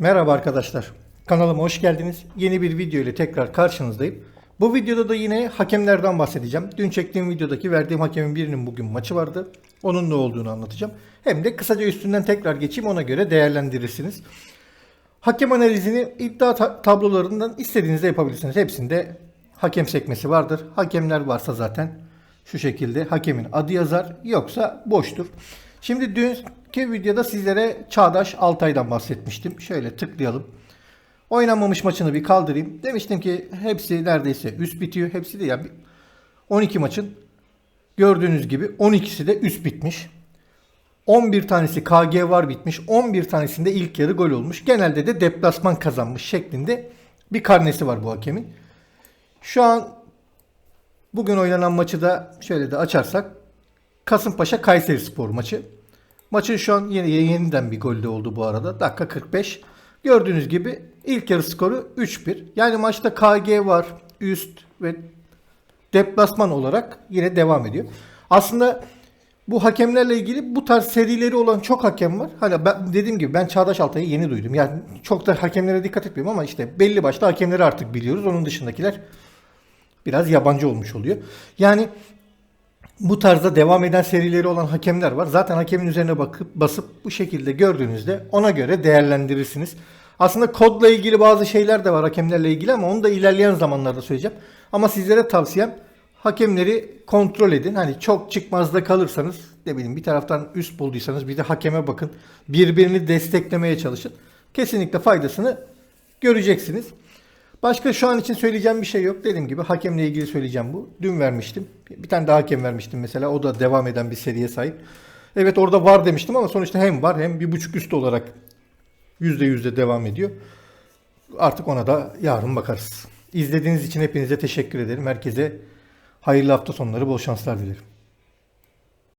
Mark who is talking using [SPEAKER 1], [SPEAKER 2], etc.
[SPEAKER 1] Merhaba arkadaşlar. Kanalıma hoş geldiniz. Yeni bir video ile tekrar karşınızdayım. Bu videoda da yine hakemlerden bahsedeceğim. Dün çektiğim videodaki verdiğim hakemin birinin bugün maçı vardı. Onun ne olduğunu anlatacağım. Hem de kısaca üstünden tekrar geçeyim ona göre değerlendirirsiniz. Hakem analizini iddia ta- tablolarından istediğinizde yapabilirsiniz. Hepsinde hakem sekmesi vardır. Hakemler varsa zaten şu şekilde hakemin adı yazar yoksa boştur. Şimdi dünkü videoda sizlere Çağdaş Altay'dan bahsetmiştim. Şöyle tıklayalım. Oynanmamış maçını bir kaldırayım. Demiştim ki hepsi neredeyse üst bitiyor. Hepsi de ya bir- 12 maçın gördüğünüz gibi 12'si de üst bitmiş. 11 tanesi KG var bitmiş. 11 tanesinde ilk yarı gol olmuş. Genelde de deplasman kazanmış şeklinde bir karnesi var bu hakemin. Şu an bugün oynanan maçı da şöyle de açarsak Kasımpaşa Kayseri Spor maçı. Maçın şu an yeni, yeniden bir golde oldu bu arada. Dakika 45. Gördüğünüz gibi ilk yarı skoru 3-1. Yani maçta KG var üst ve deplasman olarak yine devam ediyor. Aslında bu hakemlerle ilgili bu tarz serileri olan çok hakem var. Hala ben dediğim gibi ben Çağdaş Altay'ı yeni duydum. Yani çok da hakemlere dikkat etmiyorum ama işte belli başlı hakemleri artık biliyoruz. Onun dışındakiler biraz yabancı olmuş oluyor. Yani bu tarzda devam eden serileri olan hakemler var. Zaten hakemin üzerine bakıp basıp bu şekilde gördüğünüzde ona göre değerlendirirsiniz. Aslında kodla ilgili bazı şeyler de var hakemlerle ilgili ama onu da ilerleyen zamanlarda söyleyeceğim. Ama sizlere tavsiyem hakemleri kontrol edin. Hani çok çıkmazda kalırsanız ne bileyim bir taraftan üst bulduysanız bir de hakeme bakın. Birbirini desteklemeye çalışın. Kesinlikle faydasını göreceksiniz. Başka şu an için söyleyeceğim bir şey yok. Dediğim gibi hakemle ilgili söyleyeceğim bu. Dün vermiştim. Bir tane daha hakem vermiştim mesela. O da devam eden bir seriye sahip. Evet orada var demiştim ama sonuçta hem var hem bir buçuk üst olarak yüzde yüzde devam ediyor. Artık ona da yarın bakarız. İzlediğiniz için hepinize teşekkür ederim. Herkese hayırlı hafta sonları, bol şanslar dilerim.